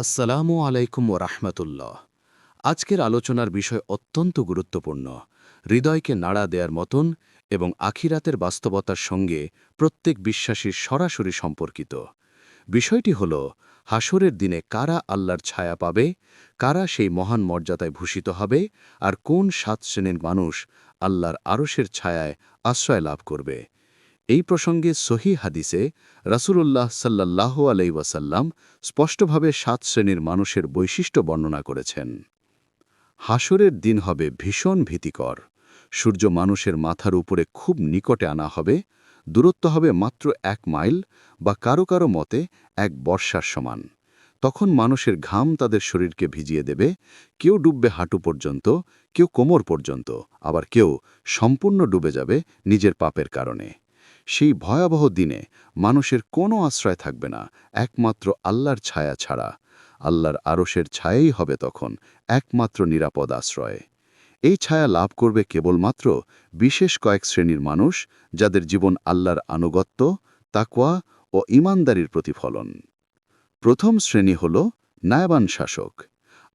আসসালামু আলাইকুম ও রাহমাতুল্লাহ। আজকের আলোচনার বিষয় অত্যন্ত গুরুত্বপূর্ণ। হৃদয়কে নাড়া দেওয়ার মতন এবং আখিরাতের বাস্তবতার সঙ্গে প্রত্যেক বিশ্বাসীর সরাসরি সম্পর্কিত। বিষয়টি হল হাসরের দিনে কারা আল্লাহর ছায়া পাবে, কারা সেই মহান মর্যাদায় ভূষিত হবে, আর কোন সাত শ্রেণির মানুষ আল্লাহর আরশের ছায়ায় আশ্রয় লাভ করবে। এই প্রসঙ্গে সহি হাদিসে রাসূলুল্লাহ সাল্লাহ আলাই ওয়াসাল্লাম স্পষ্টভাবে সাত শ্রেণির মানুষের বৈশিষ্ট্য বর্ণনা করেছেন। হাসরের দিন হবে ভীষণ ভীতিকর। সূর্য মানুষের মাথার উপরে খুব নিকটে আনা হবে। দূরত্ব হবে মাত্র এক মাইল বা কারও কারও মতে এক বর্ষার সমান। তখন মানুষের ঘাম তাদের শরীরকে ভিজিয়ে দেবে। কেউ ডুববে হাঁটু পর্যন্ত, কেউ কোমর পর্যন্ত। আবার কেউ সম্পূর্ণ ডুবে যাবে নিজের পাপের কারণে। সেই ভয়াবহ দিনে মানুষের কোনো আশ্রয় থাকবে না, একমাত্র আল্লাহর ছায়া ছাড়া। আল্লাহর আরশের ছায়াই হবে তখন একমাত্র নিরাপদ আশ্রয়। এই ছায়া লাভ করবে কেবলমাত্র বিশেষ কয়েক শ্রেণির মানুষ, যাদের জীবন আল্লাহর আনুগত্য, তাকওয়া ও ইমানদারির প্রতিফলন। প্রথম শ্রেণি হল নায়বান শাসক।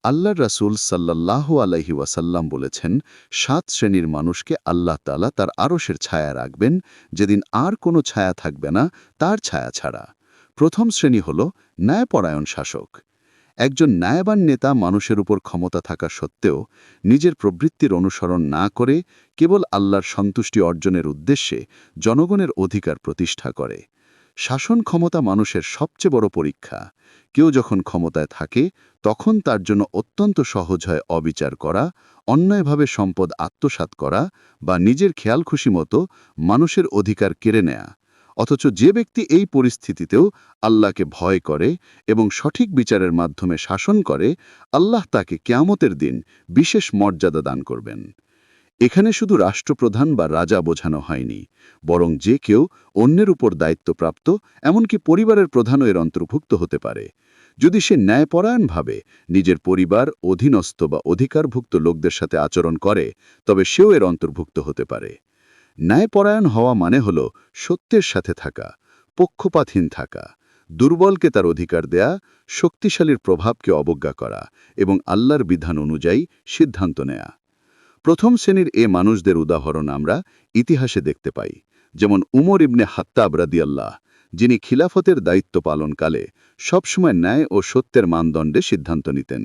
আল্লাহর রাসূল সাল্লাল্লাহু আলাইহি ওয়াসাল্লাম বলেছেন, সাত শ্রেণির মানুষকে আল্লাহ তালা তার আরশের ছায়া রাখবেন, যেদিন আর কোনো ছায়া থাকবে না, তার ছায়া ছাড়া। প্রথম শ্রেণি হল ন্যায়পরায়ণ শাসক। একজন ন্যায়বান নেতা মানুষের উপর ক্ষমতা থাকা সত্ত্বেও নিজের প্রবৃত্তির অনুসরণ না করে কেবল আল্লাহর সন্তুষ্টি অর্জনের উদ্দেশ্যে জনগণের অধিকার প্রতিষ্ঠা করে। শাসন ক্ষমতা মানুষের সবচেয়ে বড় পরীক্ষা। কেউ যখন ক্ষমতায় থাকে, তখন তার জন্য অত্যন্ত সহজ হয় অবিচার করা, অন্যায়ভাবে সম্পদ আত্মসাৎ করা বা নিজের খেয়াল খুশি মতো মানুষের অধিকার কেড়ে নেয়া। অথচ যে ব্যক্তি এই পরিস্থিতিতেও আল্লাহকে ভয় করে এবং সঠিক বিচারের মাধ্যমে শাসন করে, আল্লাহ তাকে কেয়ামতের দিন বিশেষ মর্যাদা দান করবেন। এখানে শুধু রাষ্ট্রপ্রধান বা রাজা বোঝানো হয়নি, বরং যে কেউ অন্যের উপর দায়িত্বপ্রাপ্ত, এমনকি পরিবারের প্রধানও এর অন্তর্ভুক্ত হতে পারে। যদি সে ন্যায়পরায়ণভাবে নিজের পরিবার, অধীনস্থ বা অধিকারভুক্ত লোকদের সাথে আচরণ করে, তবে সেও এর অন্তর্ভুক্ত হতে পারে। ন্যায়পরায়ণ হওয়া মানে হল সত্যের সাথে থাকা, পক্ষপাতহীন থাকা, দুর্বলকে তার অধিকার দেয়া, শক্তিশালীর প্রভাবকে অবজ্ঞা করা এবং আল্লাহর বিধান অনুযায়ী সিদ্ধান্ত নেয়া। প্রথম শ্রেণির এ মানুষদের উদাহরণ আমরা ইতিহাসে দেখতে পাই, যেমন উমর ইবনে হাত্তাব রাদিয়াল্লাহ, যিনি খিলাফতের দায়িত্ব পালনকালে সবসময় ন্যায় ও সত্যের মানদণ্ডে সিদ্ধান্ত নিতেন।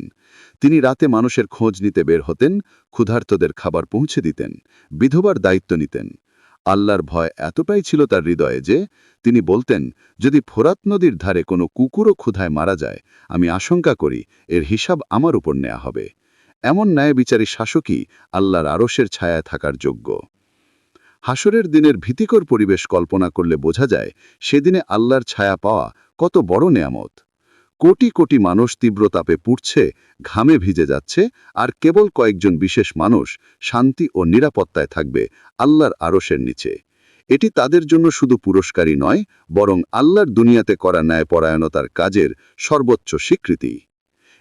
তিনি রাতে মানুষের খোঁজ নিতে বের হতেন, ক্ষুধার্তদের খাবার পৌঁছে দিতেন, বিধবার দায়িত্ব নিতেন। আল্লাহর ভয় এতটাই ছিল তার হৃদয়ে যে তিনি বলতেন, যদি ফোরাত নদীর ধারে কোনো কুকুরও ক্ষুধায় মারা যায়, আমি আশঙ্কা করি এর হিসাব আমার উপর নেওয়া হবে। এমন ন্যায় বিচারী শাসকই আল্লাহর আরশের ছায়ায় থাকার যোগ্য। হাসরের দিনের ভীতিকর পরিবেশ কল্পনা করলে বোঝা যায়, সেদিনে আল্লাহর ছায়া পাওয়া কত বড় নেয়ামত। কোটি কোটি মানুষ তীব্র তাপে পুড়ছে, ঘামে ভিজে যাচ্ছে, আর কেবল কয়েকজন বিশেষ মানুষ শান্তি ও নিরাপত্তায় থাকবে আল্লাহর আরশের নিচে। এটি তাদের জন্য শুধু পুরস্কারই নয়, বরং আল্লাহর দুনিয়াতে করা ন্যায়পরায়ণতার কাজের সর্বোচ্চ স্বীকৃতি।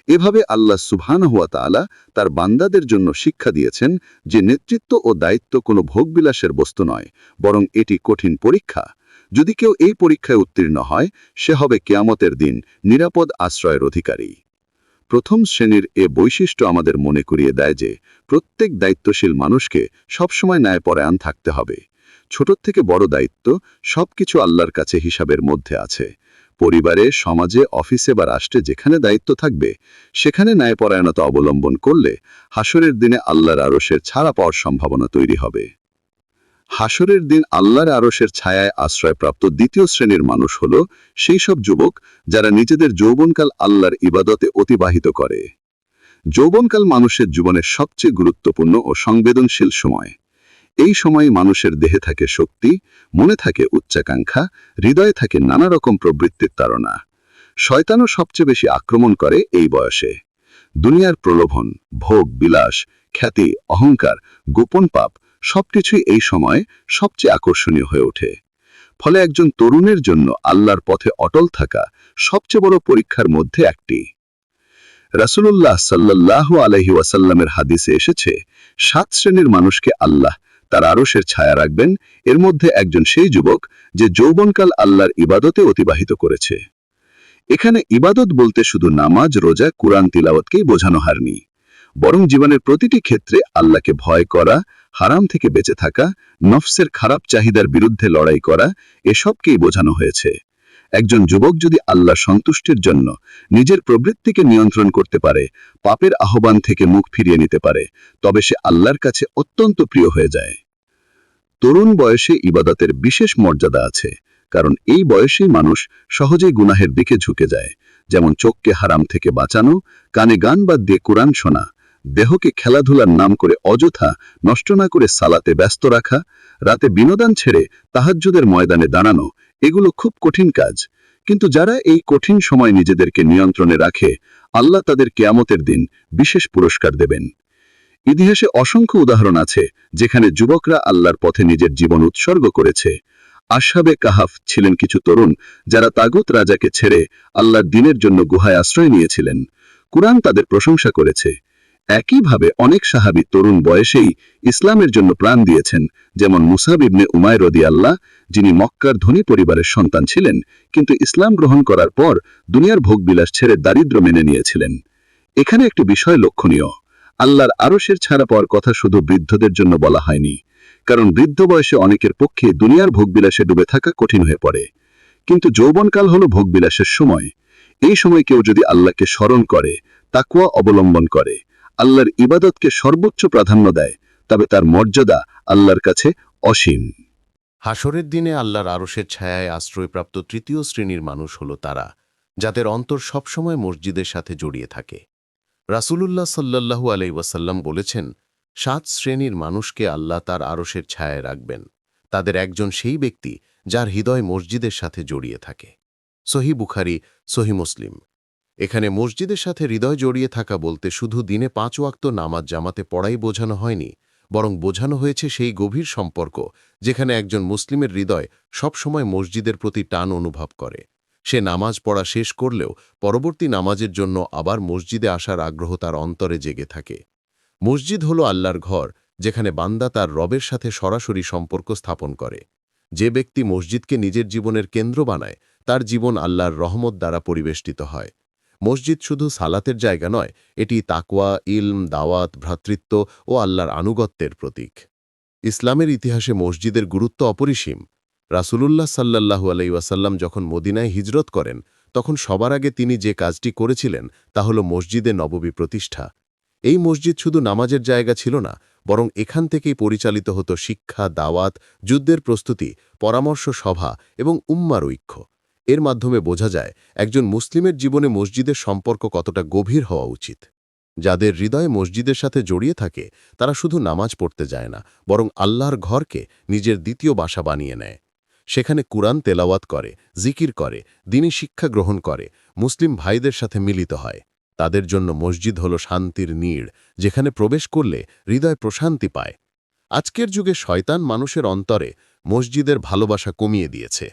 এভাবে আল্লাহ সুবহানাহুয়া তাআলা তার বান্দাদের জন্য শিক্ষা দিয়েছেন যে নেতৃত্ব ও দায়িত্ব কোনো ভোগবিলাসের বস্তু নয়, বরং এটি কঠিন পরীক্ষা। যদি কেউ এই পরীক্ষায় উত্তীর্ণ হয়, সে হবে কেয়ামতের দিন নিরাপদ আশ্রয়ের অধিকারী। প্রথম শ্রেণির এ বৈশিষ্ট্য আমাদের মনে করিয়ে দেয় যে, প্রত্যেক দায়িত্বশীল মানুষকে সবসময় ন্যায়পরায়ণ থাকতে হবে। ছোট থেকে বড় দায়িত্ব সবকিছু আল্লাহর কাছে হিসাবের মধ্যে আছে। পরিবারে, সমাজে, অফিসে বা রাষ্ট্রে যেখানে দায়িত্ব থাকবে, সেখানে ন্যায়পরায়ণতা অবলম্বন করলে হাসরের দিনে আল্লাহর আরসের ছাড়া পাওয়ার সম্ভাবনা তৈরি হবে। হাসরের দিন আল্লাহর আরসের ছায়ায় আশ্রয়প্রাপ্ত দ্বিতীয় শ্রেণির মানুষ হল সেই সব যুবক যারা নিজেদের যৌবনকাল আল্লাহর ইবাদতে অতিবাহিত করে। যৌবনকাল মানুষের জীবনের সবচেয়ে গুরুত্বপূর্ণ ও সংবেদনশীল সময়। এই সময়ে মানুষের দেহে থাকে শক্তি, মনে থাকে উচ্চাকাঙ্ক্ষা, হৃদয়ে থাকে নানা রকম প্রবৃত্তির তাড়না। শয়তানও সবচেয়ে বেশি আক্রমণ করে এই বয়সে। দুনিয়ার প্রলোভন, ভোগ, বিলাস, খ্যাতি, অহংকার, গোপন পাপ, সবকিছুই এই সময় সবচেয়ে আকর্ষণীয় হয়ে ওঠে। ফলে একজন তরুণের জন্য আল্লাহর পথে অটল থাকা সবচেয়ে বড় পরীক্ষার মধ্যে একটি। রাসুলুল্লাহ সাল্লাহ আলহি ওয়াসাল্লামের হাদিসে এসেছে, সাত শ্রেণির মানুষকে আল্লাহ তার আরসের ছায়া রাখবেন। এর মধ্যে একজন সেই যুবক যে যৌবনকাল আল্লাহর ইবাদতে অতিবাহিত করেছে। এখানে ইবাদত বলতে শুধু নামাজ, রোজা, কুরআন, তিলাওয়াতকেই বোঝানো হারনি বরং জীবনের প্রতিটি ক্ষেত্রে আল্লাহকে ভয় করা, হারাম থেকে বেঁচে থাকা, নফসের খারাপ চাহিদার বিরুদ্ধে লড়াই করা, এসবকেই বোঝানো হয়েছে। একজন যুবক যদি আল্লাহ সন্তুষ্টির জন্য নিজের প্রবৃত্তিকে নিয়ন্ত্রণ করতে পারে, পাপের আহ্বান থেকে মুখ ফিরিয়ে নিতে পারে, তবে সে আল্লাহর কাছে অত্যন্ত প্রিয় হয়ে যায়। তরুণ বয়সে ইবাদতের বিশেষ মর্যাদা আছে, কারণ এই বয়সেই মানুষ সহজেই গুনাহের দিকে ঝুঁকে যায়, যেমন চোখকে হারাম থেকে বাঁচানো, কানে গান বাদ দিয়ে কোরআন শোনা দেহকে খেলাধুলার নাম করে অযথা, নষ্ট না করে সালাতে ব্যস্ত রাখা, রাতে বিনোদন ছেড়ে তাহাজ্জুদের ময়দানে দাঁড়ানো, এগুলো খুব কঠিন কাজ। কিন্তু যারা এই কঠিন সময় নিজেদেরকে নিয়ন্ত্রণে রাখে, আল্লাহ তাদের কেয়ামতের দিন বিশেষ পুরস্কার দেবেন। ইতিহাসে অসংখ্য উদাহরণ আছে, যেখানে যুবকরা আল্লাহর পথে নিজের জীবন উৎসর্গ করেছে। আশাবে কাহাফ ছিলেন কিছু তরুণ, যারা তাগুত রাজাকে ছেড়ে আল্লাহর দিনের জন্য গুহায় আশ্রয় নিয়েছিলেন। কুরআন তাদের প্রশংসা করেছে। একইভাবে অনেক সাহাবি তরুণ বয়সেই ইসলামের জন্য প্রাণ দিয়েছেন। যেমন মুসাব ইবনে উমায় রদি আল্লাহ যিনি মক্কার ধনী পরিবারের সন্তান ছিলেন, কিন্তু ইসলাম গ্রহণ করার পর দুনিয়ার ভোগবিলাস ছেড়ে দারিদ্র মেনে নিয়েছিলেন। এখানে একটি বিষয় লক্ষণীয়। আল্লাহর আরশের ছাড়া পাওয়ার কথা শুধু বৃদ্ধদের জন্য বলা হয়নি, কারণ বৃদ্ধ বয়সে অনেকের পক্ষে দুনিয়ার ভোগবিলাসে ডুবে থাকা কঠিন হয়ে পড়ে। কিন্তু যৌবনকাল হল ভোগবিলাসের সময়। এই সময় কেউ যদি আল্লাহকে স্মরণ করে তাকুয়া অবলম্বন করে আল্লাহর ইবাদতকে সর্বোচ্চ প্রাধান্য দেয়, তবে তার মর্যাদা আল্লাহর কাছে অসীম। হাসরের দিনে আল্লাহর আরশের ছায়ায় আশ্রয়প্রাপ্ত তৃতীয় শ্রেণির মানুষ হল তারা, যাদের অন্তর সবসময় মসজিদের সাথে জড়িয়ে থাকে। রাসূলুল্লাহ সাল্লাল্লাহু আলাই ওয়াসাল্লাম বলেছেন, সাত শ্রেণির মানুষকে আল্লাহ তার আরশের ছায়ায় রাখবেন। তাদের একজন সেই ব্যক্তি যার হৃদয় মসজিদের সাথে জড়িয়ে থাকে। সহি বুখারি, সহি মুসলিম। এখানে মসজিদের সাথে হৃদয় জড়িয়ে থাকা বলতে শুধু দিনে পাঁচ ওয়াক্ত নামাজ জামাতে পড়াই বোঝানো হয়নি, বরং বোঝানো হয়েছে সেই গভীর সম্পর্ক, যেখানে একজন মুসলিমের হৃদয় সবসময় মসজিদের প্রতি টান অনুভব করে। সে নামাজ পড়া শেষ করলেও পরবর্তী নামাজের জন্য আবার মসজিদে আসার আগ্রহ তার অন্তরে জেগে থাকে। মসজিদ হল আল্লাহর ঘর, যেখানে বান্দা তার রবের সাথে সরাসরি সম্পর্ক স্থাপন করে। যে ব্যক্তি মসজিদকে নিজের জীবনের কেন্দ্র বানায়, তার জীবন আল্লাহর রহমত দ্বারা পরিবেষ্টিত হয়। মসজিদ শুধু সালাতের জায়গা নয়, এটি তাকওয়া, ইলম, দাওয়াত, ভ্রাতৃত্ব ও আল্লাহর আনুগত্যের প্রতীক। ইসলামের ইতিহাসে মসজিদের গুরুত্ব অপরিসীম। রাসূলুল্লাহ সাল্লাল্লাহু আলাই ওয়াসাল্লাম যখন মদিনায় হিজরত করেন, তখন সবার আগে তিনি যে কাজটি করেছিলেন, তা হল মসজিদে নববী প্রতিষ্ঠা। এই মসজিদ শুধু নামাজের জায়গা ছিল না, বরং এখান থেকেই পরিচালিত হতো শিক্ষা, দাওয়াত, যুদ্ধের প্রস্তুতি, পরামর্শ সভা এবং উম্মার ঐক্য। এর মাধ্যমে বোঝা যায় একজন মুসলিমের জীবনে মসজিদের সম্পর্ক কতটা গভীর হওয়া উচিত। যাদের হৃদয় মসজিদের সাথে জড়িয়ে থাকে, তারা শুধু নামাজ পড়তে যায় না, বরং আল্লাহর ঘরকে নিজের দ্বিতীয় বাসা বানিয়ে নেয়। সেখানে কুরআন তেলাওয়াত করে, জিকির করে, দিনী শিক্ষা গ্রহণ করে, মুসলিম ভাইদের সাথে মিলিত হয়। তাদের জন্য মসজিদ হল শান্তির নীড়, যেখানে প্রবেশ করলে হৃদয় প্রশান্তি পায়। আজকের যুগে শয়তান মানুষের অন্তরে মসজিদের ভালোবাসা কমিয়ে দিয়েছে।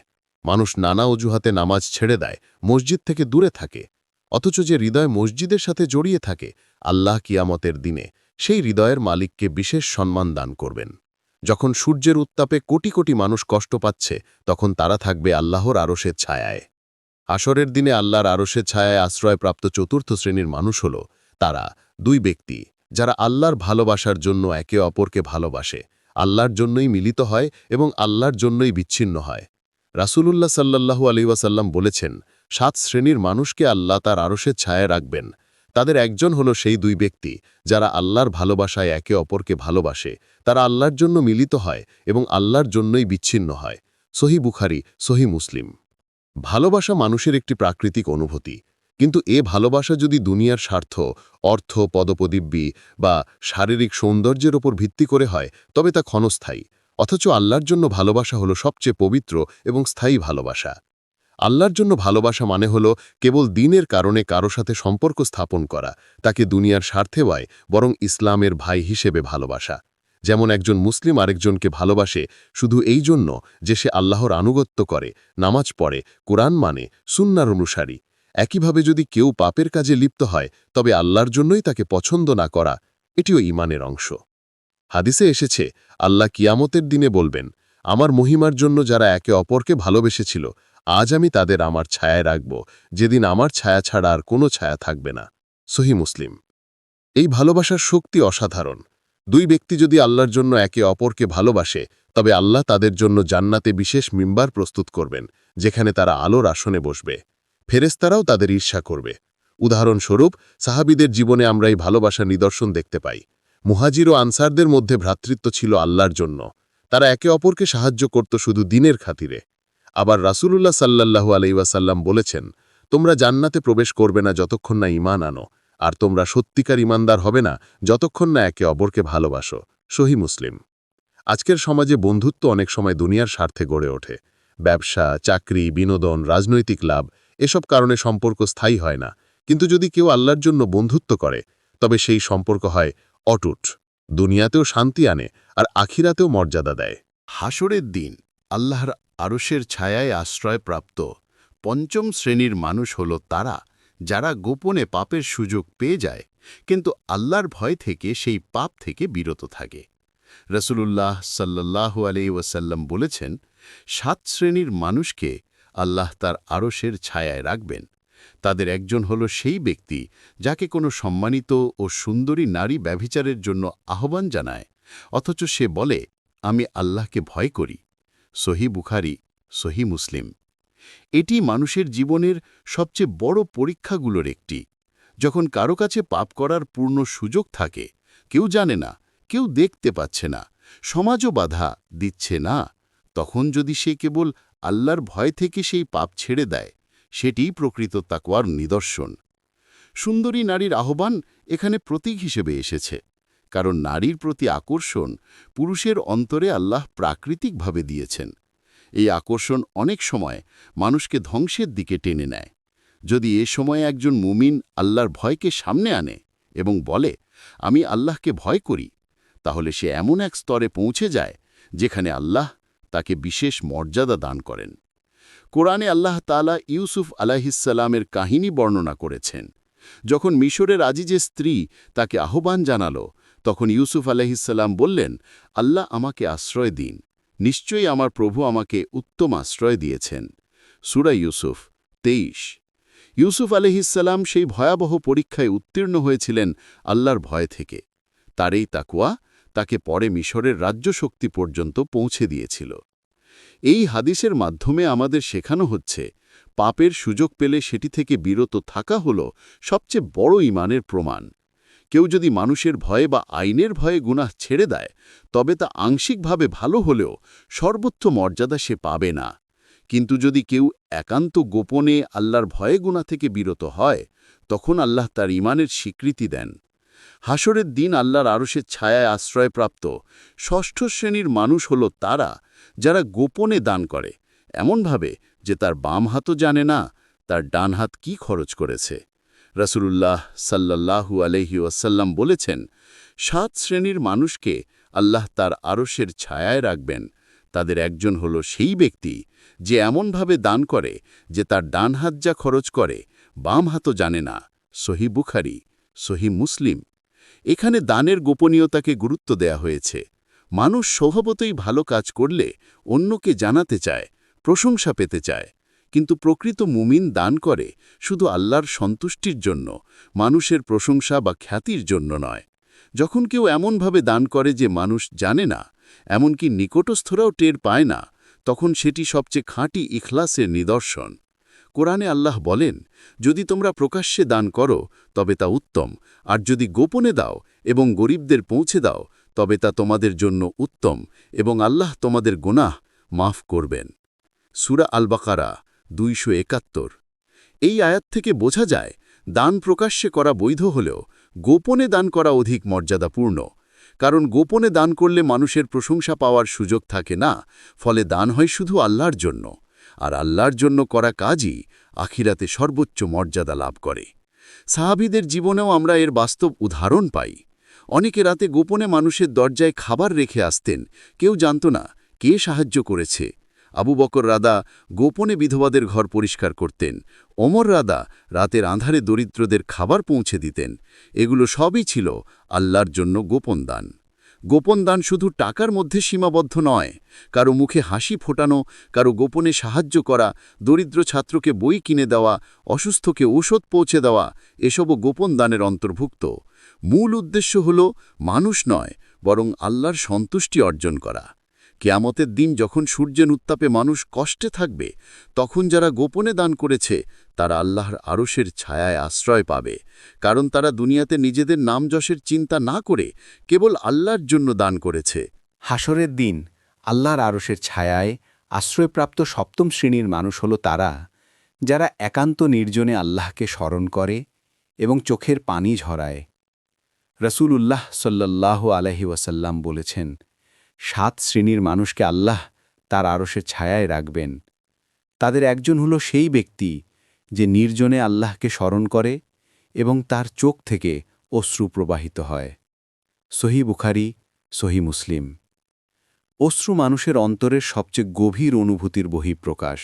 মানুষ নানা অজুহাতে নামাজ ছেড়ে দেয়, মসজিদ থেকে দূরে থাকে। অথচ যে হৃদয় মসজিদের সাথে জড়িয়ে থাকে, আল্লাহ কিয়ামতের দিনে সেই হৃদয়ের মালিককে বিশেষ সম্মান দান করবেন। যখন সূর্যের উত্তাপে কোটি কোটি মানুষ কষ্ট পাচ্ছে, তখন তারা থাকবে আল্লাহর আরশের ছায়ায়। আসরের দিনে আল্লাহর আরশের ছায়ায় আশ্রয়প্রাপ্ত চতুর্থ শ্রেণির মানুষ হল তারা দুই ব্যক্তি, যারা আল্লাহর ভালোবাসার জন্য একে অপরকে ভালোবাসে, আল্লাহর জন্যই মিলিত হয় এবং আল্লাহর জন্যই বিচ্ছিন্ন হয়। রাসূলুল্লাহ সাল্লাল্লাহু আলাইহি ওয়াসাল্লাম বলেছেন, সাত শ্রেণির মানুষকে আল্লাহ তার আরশের ছায়ায় রাখবেন। তাদের একজন হলো সেই দুই ব্যক্তি, যারা আল্লাহর ভালোবাসায় একে অপরকে ভালোবাসে। তারা আল্লাহর জন্য মিলিত হয় এবং আল্লাহর জন্যই বিচ্ছিন্ন হয়। সহি বুখারি, সহি মুসলিম। ভালোবাসা মানুষের একটি প্রাকৃতিক অনুভূতি। কিন্তু এ ভালোবাসা যদি দুনিয়ার স্বার্থ, অর্থ পদপদিব্যি বা শারীরিক সৌন্দর্যের ওপর ভিত্তি করে হয়, তবে তা ক্ষণস্থায়ী। অথচ আল্লাহর জন্য ভালোবাসা হলো সবচেয়ে পবিত্র এবং স্থায়ী ভালোবাসা। আল্লাহর জন্য ভালোবাসা মানে হলো কেবল দিনের কারণে কারও সাথে সম্পর্ক স্থাপন করা, তাকে দুনিয়ার স্বার্থে হয় বরং ইসলামের ভাই হিসেবে ভালোবাসা। যেমন একজন মুসলিম আরেকজনকে ভালোবাসে শুধু এই জন্য যে সে আল্লাহর আনুগত্য করে, নামাজ পড়ে, কোরআন মানে সুন্নার অনুসারী। একইভাবে যদি কেউ পাপের কাজে লিপ্ত হয়, তবে আল্লাহর জন্যই তাকে পছন্দ না করা, এটিও ইমানের অংশ। হাদিসে এসেছে, আল্লাহ কিয়ামতের দিনে বলবেন, আমার মহিমার জন্য যারা একে অপরকে ভালোবেসেছিল, আজ আমি তাদের আমার ছায়ায় রাখব। যেদিন আমার ছায়া ছাড়া আর কোনো ছায়া থাকবে না। সহি মুসলিম। এই ভালোবাসার শক্তি অসাধারণ। দুই ব্যক্তি যদি আল্লাহর জন্য একে অপরকে ভালোবাসে, তবে আল্লাহ তাদের জন্য জান্নাতে বিশেষ মিম্বার প্রস্তুত করবেন, যেখানে তারা আলোর আসনে বসবে। ফেরেস্তারাও তাদের ঈর্ষা করবে। উদাহরণস্বরূপ, সাহাবিদের জীবনে আমরা এই ভালোবাসার নিদর্শন দেখতে পাই। মুহাজির ও আনসারদের মধ্যে ভ্রাতৃত্ব ছিল আল্লাহর জন্য। তারা একে অপরকে সাহায্য করত শুধু দিনের খাতিরে। আবার রাসূলুল্লাহ সাল্লাল্লাহু আলাইসাল্লাম বলেছেন, তোমরা জান্নাতে প্রবেশ করবে না যতক্ষণ না ইমান আনো, আর তোমরা সত্যিকার ইমানদার হবে না যতক্ষণ না একে অপরকে ভালোবাসো। সহি মুসলিম। আজকের সমাজে বন্ধুত্ব অনেক সময় দুনিয়ার স্বার্থে গড়ে ওঠে। ব্যবসা, চাকরি, বিনোদন, রাজনৈতিক লাভ, এসব কারণে সম্পর্ক স্থায়ী হয় না। কিন্তু যদি কেউ আল্লাহর জন্য বন্ধুত্ব করে, তবে সেই সম্পর্ক হয় অটুট, দুনিয়াতেও শান্তি আনে আর আখিরাতেও মর্যাদা দেয়। হাসরের দিন আল্লাহর আরশের ছায়ায় আশ্রয়প্রাপ্ত পঞ্চম শ্রেণির মানুষ হল তারা, যারা গোপনে পাপের সুযোগ পেয়ে যায়, কিন্তু আল্লাহর ভয় থেকে সেই পাপ থেকে বিরত থাকে। রসুলুল্লাহ সাল্লাল্লাহু আলি ওয়াসাল্লাম বলেছেন, সাত শ্রেণির মানুষকে আল্লাহ তার আরশের ছায়ায় রাখবেন তাদের একজন হল সেই ব্যক্তি যাকে কোনো সম্মানিত ও সুন্দরী নারী ব্যভিচারের জন্য আহ্বান জানায়। অথচ সে বলে, আমি আল্লাহকে ভয় করি। সহি বুখারি, সহি মুসলিম। এটি মানুষের জীবনের সবচেয়ে বড় পরীক্ষাগুলোর একটি। যখন কারও কাছে পাপ করার পূর্ণ সুযোগ থাকে, কেউ জানে না, কেউ দেখতে পাচ্ছে না, সমাজও বাধা দিচ্ছে না, তখন যদি সে কেবল আল্লাহর ভয় থেকে সেই পাপ ছেড়ে দেয় সেটিই প্রকৃত তাকওয়ার নিদর্শন। সুন্দরী নারীর আহ্বান এখানে প্রতীক হিসেবে এসেছে, কারণ নারীর প্রতি আকর্ষণ পুরুষের অন্তরে আল্লাহ প্রাকৃতিকভাবে দিয়েছেন। এই আকর্ষণ অনেক সময় মানুষকে ধ্বংসের দিকে টেনে নেয়। যদি এ সময় একজন মুমিন আল্লাহর ভয়কে সামনে আনে এবং বলে, আমি আল্লাহকে ভয় করি, তাহলে সে এমন এক স্তরে পৌঁছে যায় যেখানে আল্লাহ তাকে বিশেষ মর্যাদা দান করেন। কোরআনে আল্লাহ তালা ইউসুফ আলাহিসাল্লামের কাহিনী বর্ণনা করেছেন। যখন মিশরের আজিজের স্ত্রী তাকে আহ্বান জানালো, তখন ইউসুফ আলাহিসাল্লাম বললেন, আল্লাহ আমাকে আশ্রয় দিন। নিশ্চয়ই আমার প্রভু আমাকে উত্তম আশ্রয় দিয়েছেন। সুরা ইউসুফ, তেইশ। ইউসুফ আলহিসাল্লাম সেই ভয়াবহ পরীক্ষায় উত্তীর্ণ হয়েছিলেন আল্লাহর ভয় থেকে। তার এই তাকুয়া তাকে পরে মিশরের রাজ্যশক্তি পর্যন্ত পৌঁছে দিয়েছিল। এই হাদিসের মাধ্যমে আমাদের শেখানো হচ্ছে, পাপের সুযোগ পেলে সেটি থেকে বিরত থাকা হল সবচেয়ে বড় ইমানের প্রমাণ। কেউ যদি মানুষের ভয়ে বা আইনের ভয়ে গুনাহ ছেড়ে দেয়, তবে তা আংশিকভাবে ভালো হলেও সর্বোচ্চ মর্যাদা সে পাবে না। কিন্তু যদি কেউ একান্ত গোপনে আল্লাহর ভয়ে গুণা থেকে বিরত হয়, তখন আল্লাহ তার ইমানের স্বীকৃতি দেন। হাসরের দিন আল্লাহর আরশের ছায়ায় আশ্রয়প্রাপ্ত ষষ্ঠ শ্রেণির মানুষ হল তারা যারা গোপনে দান করে এমনভাবে যে তার বাম হাতও জানে না, তার ডান হাত কি খরচ করেছে। রসুলুল্লাহ সাল্লাল্লাহু আলহি ওয়াসাল্লাম বলেছেন, সাত শ্রেণির মানুষকে আল্লাহ তার আরশের ছায়ায় রাখবেন। তাদের একজন হল সেই ব্যক্তি যে এমনভাবে দান করে যে তার ডান হাত যা খরচ করে, বাম হাতও জানে না। সহি বুখারি সহি মুসলিম এখানে দানের গোপনীয়তাকে গুরুত্ব দেয়া হয়েছে। মানুষ স্বভাবতই ভালো কাজ করলে অন্যকে জানাতে চায়, প্রশংসা পেতে চায়। কিন্তু প্রকৃত মুমিন দান করে শুধু আল্লাহর সন্তুষ্টির জন্য, মানুষের প্রশংসা বা খ্যাতির জন্য নয়। যখন কেউ এমনভাবে দান করে যে মানুষ জানে না, এমনকি নিকটস্থরাও টের পায় না, তখন সেটি সবচেয়ে খাঁটি ইখলাসের নিদর্শন। কোরআনে আল্লাহ বলেন, যদি তোমরা প্রকাশ্যে দান করো, তবে তা উত্তম, আর যদি গোপনে দাও এবং গরিবদের পৌঁছে দাও, তবে তা তোমাদের জন্য উত্তম এবং আল্লাহ তোমাদের গোনাহ মাফ করবেন। সুরা আল বাকারা দুইশো একাত্তর। এই আয়াত থেকে বোঝা যায়, দান প্রকাশ্যে করা বৈধ হলেও গোপনে দান করা অধিক মর্যাদাপূর্ণ, কারণ গোপনে দান করলে মানুষের প্রশংসা পাওয়ার সুযোগ থাকে না, ফলে দান হয় শুধু আল্লাহর জন্য। আর আল্লাহর জন্য করা কাজই আখিরাতে সর্বোচ্চ মর্যাদা লাভ করে। সাহাবিদের জীবনেও আমরা এর বাস্তব উদাহরণ পাই। অনেকে রাতে গোপনে মানুষের দরজায় খাবার রেখে আসতেন, কেউ জানত না কে সাহায্য করেছে। আবু বকর রাদা গোপনে বিধবাদের ঘর পরিষ্কার করতেন, ওমর রাদা রাতের আঁধারে দরিদ্রদের খাবার পৌঁছে দিতেন। এগুলো সবই ছিল আল্লাহর জন্য গোপন দান। গোপন দান শুধু টাকার মধ্যে সীমাবদ্ধ নয়, কারও মুখে হাসি ফোটানো, কারও গোপনে সাহায্য করা, দরিদ্র ছাত্রকে বই কিনে দেওয়া, অসুস্থকে ঔষধ পৌঁছে দেওয়া, এসবও গোপন দানের অন্তর্ভুক্ত। মূল উদ্দেশ্য হল মানুষ নয়, বরং আল্লাহর সন্তুষ্টি অর্জন করা। কেয়ামতের দিন যখন সূর্যের উত্তাপে মানুষ কষ্টে থাকবে, তখন যারা গোপনে দান করেছে, তারা আল্লাহর আরশের ছায়ায় আশ্রয় পাবে। কারণ তারা দুনিয়াতে নিজেদের নাম যশের চিন্তা না করে কেবল আল্লাহর জন্য দান করেছে। হাসরের দিন আল্লাহর আরশের ছায়ায় আশ্রয়প্রাপ্ত সপ্তম শ্রেণির মানুষ হল তারা, যারা একান্ত নির্জনে আল্লাহকে স্মরণ করে এবং চোখের পানি ঝরায়। রসুল উল্লাহ সাল্লাহ আলহি ওয়াসাল্লাম বলেছেন সাত শ্রেণির মানুষকে আল্লাহ তার আরশের ছায়ায় রাখবেন। তাদের একজন হল সেই ব্যক্তি যে নির্জনে আল্লাহকে স্মরণ করে এবং তার চোখ থেকে অশ্রু প্রবাহিত হয়। সহি বুখারি, সহি মুসলিম। অশ্রু মানুষের অন্তরের সবচেয়ে গভীর অনুভূতির বহিঃপ্রকাশ।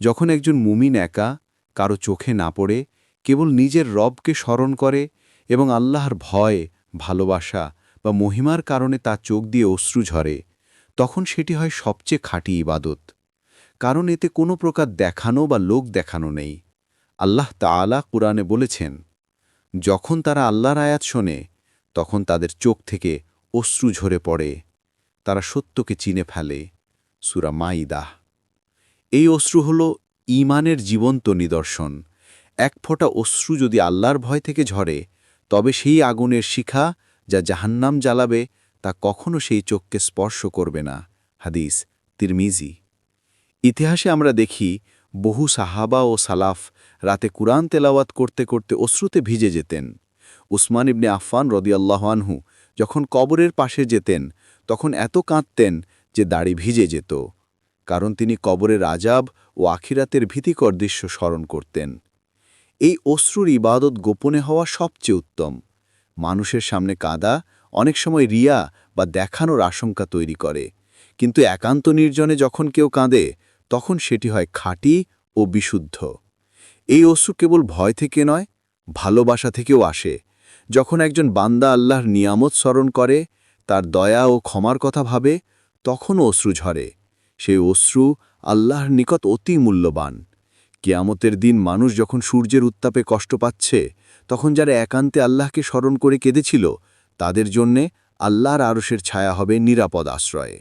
যখন একজন মুমিন একা কারও চোখে না পড়ে, কেবল নিজের রবকে স্মরণ করে এবং আল্লাহর ভয়, ভালোবাসা বা মহিমার কারণে তার চোখ দিয়ে অশ্রু ঝরে, তখন সেটি হয় সবচেয়ে খাঁটি ইবাদত। কারণ এতে কোনো প্রকার দেখানো বা লোক দেখানো নেই। আল্লাহ তাআলা কুরআনে বলেছেন, যখন তারা আল্লাহর আয়াত শোনে, তখন তাদের চোখ থেকে অশ্রু ঝরে পড়ে। তারা সত্যকে চিনে ফেলে। সুরা মাইদাহ এই অশ্রু হল ইমানের জীবন্ত নিদর্শন। এক ফোঁটা অশ্রু যদি আল্লাহর ভয় থেকে ঝরে, তবে সেই আগুনের শিখা যা জাহান্নাম জ্বালাবে তা কখনো সেই চোখকে স্পর্শ করবে না। হাদিস, তিরমিজি। ইতিহাসে আমরা দেখি, বহু সাহাবা ও সালাফ রাতে কুরআন তেলাওয়াত করতে করতে অশ্রুতে ভিজে যেতেন। উসমান ইবনে আফফান রদিয়াল্লাহানহু যখন কবরের পাশে যেতেন, তখন এত কাঁদতেন যে দাড়ি ভিজে যেত, কারণ তিনি কবরের আজাব ও আখিরাতের ভীতিকর দৃশ্য স্মরণ করতেন। এই অশ্রুর ইবাদত গোপনে হওয়া সবচেয়ে উত্তম। মানুষের সামনে কাঁদা অনেক সময় রিয়া বা দেখানোর আশঙ্কা তৈরি করে। কিন্তু একান্ত নির্জনে যখন কেউ কাঁদে, তখন সেটি হয় খাঁটি ও বিশুদ্ধ। এই অশ্রু কেবল ভয় থেকে নয়, ভালোবাসা থেকেও আসে। যখন একজন বান্দা আল্লাহর নিয়ামত স্মরণ করে, তার দয়া ও ক্ষমার কথা ভাবে, তখনও অশ্রু ঝরে। সেই অশ্রু আল্লাহর নিকট অতি মূল্যবান। কেয়ামতের দিন মানুষ যখন সূর্যের উত্তাপে কষ্ট পাচ্ছে তখন যারা একান্তে আল্লাহকে স্মরণ করে কেঁদেছিল, তাদের জন্যে আল্লাহর আরশের ছায়া হবে নিরাপদ আশ্রয়ে।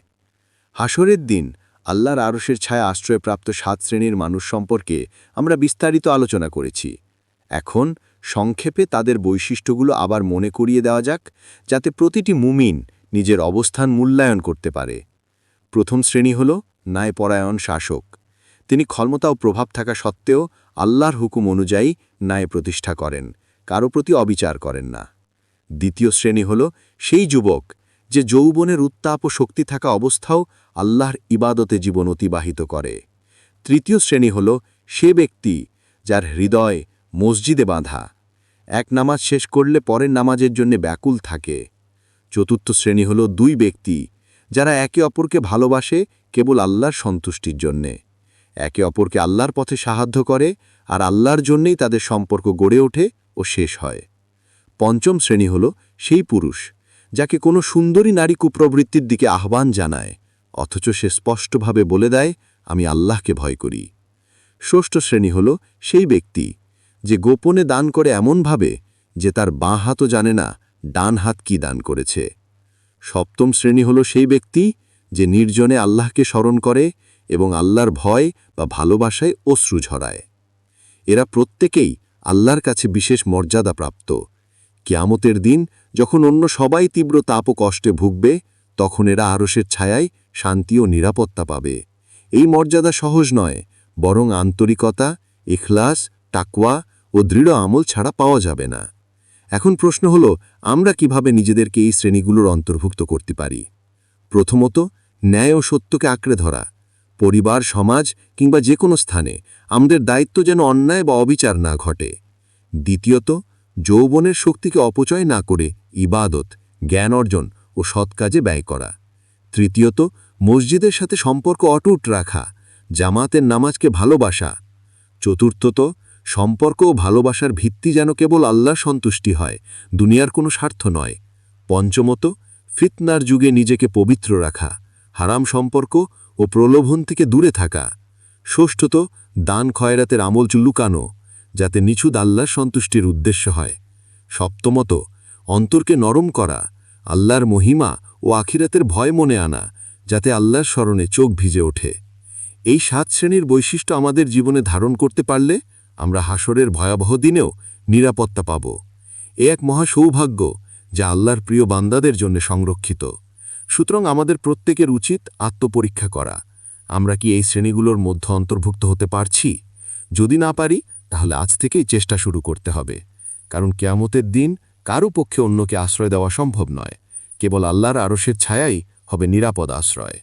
হাসরের দিন আল্লাহর আরশের ছায়া আশ্রয়প্রাপ্ত সাত শ্রেণির মানুষ সম্পর্কে আমরা বিস্তারিত আলোচনা করেছি। এখন সংক্ষেপে তাদের বৈশিষ্ট্যগুলো আবার মনে করিয়ে দেওয়া যাক, যাতে প্রতিটি মুমিন নিজের অবস্থান মূল্যায়ন করতে পারে। প্রথম শ্রেণি হল ন্যায়পরায়ণ শাসক। তিনি ক্ষমতা ও প্রভাব থাকা সত্ত্বেও আল্লাহর হুকুম অনুযায়ী ন্যায় প্রতিষ্ঠা করেন। কারও প্রতি অবিচার করেন না। দ্বিতীয় শ্রেণি হল সেই যুবক যে যৌবনের উত্তাপ ও শক্তি থাকা অবস্থাও আল্লাহর ইবাদতে জীবন অতিবাহিত করে। তৃতীয় শ্রেণি হল সে ব্যক্তি যার হৃদয় মসজিদে বাঁধা। এক নামাজ শেষ করলে পরের নামাজের জন্য ব্যাকুল থাকে। চতুর্থ শ্রেণি হল দুই ব্যক্তি যারা একে অপরকে ভালোবাসে কেবল আল্লাহর সন্তুষ্টির জন্যে। একে অপরকে আল্লাহর পথে সাহায্য করে আর আল্লাহর জন্যেই তাদের সম্পর্ক গড়ে ওঠে ও শেষ হয়। পঞ্চম শ্রেণি হল সেই পুরুষ, যাকে কোনো সুন্দরী নারী কুপ্রবৃত্তির দিকে আহ্বান জানায়, অথচ সে স্পষ্টভাবে বলে দেয়, আমি আল্লাহকে ভয় করি। ষষ্ঠ শ্রেণি হল সেই ব্যক্তি, যে গোপনে দান করে এমনভাবে যে তার বাঁ হাতও জানে না ডান হাত কি দান করেছে। সপ্তম শ্রেণি হল সেই ব্যক্তি, যে নির্জনে আল্লাহকে স্মরণ করে এবং আল্লাহর ভয় বা ভালোবাসায় অশ্রু ঝরায়। এরা প্রত্যেকেই আল্লাহর কাছে বিশেষ মর্যাদা প্রাপ্ত। কিয়ামতের দিন যখন অন্য সবাই তীব্র তাপ ও কষ্টে ভুগবে, তখন এরা আরসের ছায়ায় শান্তি ও নিরাপত্তা পাবে। এই মর্যাদা সহজ নয়, বরং আন্তরিকতা, ইখলাস টাকওয়া ও দৃঢ় আমল ছাড়া পাওয়া যাবে না। এখন প্রশ্ন হল, আমরা কীভাবে নিজেদেরকে এই শ্রেণীগুলোর অন্তর্ভুক্ত করতে পারি? প্রথমত, ন্যায় ও সত্যকে আঁকড়ে ধরা। পরিবার, সমাজ কিংবা যে কোনো স্থানে আমাদের দায়িত্ব যেন অন্যায় বা অবিচার না ঘটে। দ্বিতীয়ত, যৌবনের শক্তিকে অপচয় না করে ইবাদত, জ্ঞান অর্জন ও সৎ কাজে ব্যয় করা। তৃতীয়ত, মসজিদের সাথে সম্পর্ক অটুট রাখা, জামাতের নামাজকে ভালোবাসা। চতুর্থত, সম্পর্ক ও ভালোবাসার ভিত্তি যেন কেবল আল্লাহ সন্তুষ্টি হয়, দুনিয়ার কোনো স্বার্থ নয়। পঞ্চমত, ফিতনার যুগে নিজেকে পবিত্র রাখা, হারাম সম্পর্ক ও প্রলোভন থেকে দূরে থাকা। ষষ্ঠত, দান খয়রাতের আমল লুকানো, যাতে নিছুদ আল্লাহর সন্তুষ্টির উদ্দেশ্য হয়। সপ্তমত, অন্তরকে নরম করা, আল্লাহর মহিমা ও আখিরাতের ভয় মনে আনা, যাতে আল্লাহর স্মরণে চোখ ভিজে ওঠে। এই সাত শ্রেণির বৈশিষ্ট্য আমাদের জীবনে ধারণ করতে পারলে আমরা হাসরের ভয়াবহ দিনেও নিরাপত্তা পাব। এ এক মহা সৌভাগ্য যা আল্লাহর প্রিয় বান্দাদের জন্য সংরক্ষিত। সুতরাং আমাদের প্রত্যেকের উচিত আত্মপরীক্ষা করা। আমরা কি এই শ্রেণীগুলোর মধ্যে অন্তর্ভুক্ত হতে পারছি? যদি না পারি, তাহলে আজ থেকেই চেষ্টা শুরু করতে হবে। কারণ কেয়ামতের দিন কারও পক্ষে অন্যকে আশ্রয় দেওয়া সম্ভব নয়। কেবল আল্লাহর আরশের ছায়াই হবে নিরাপদ আশ্রয়।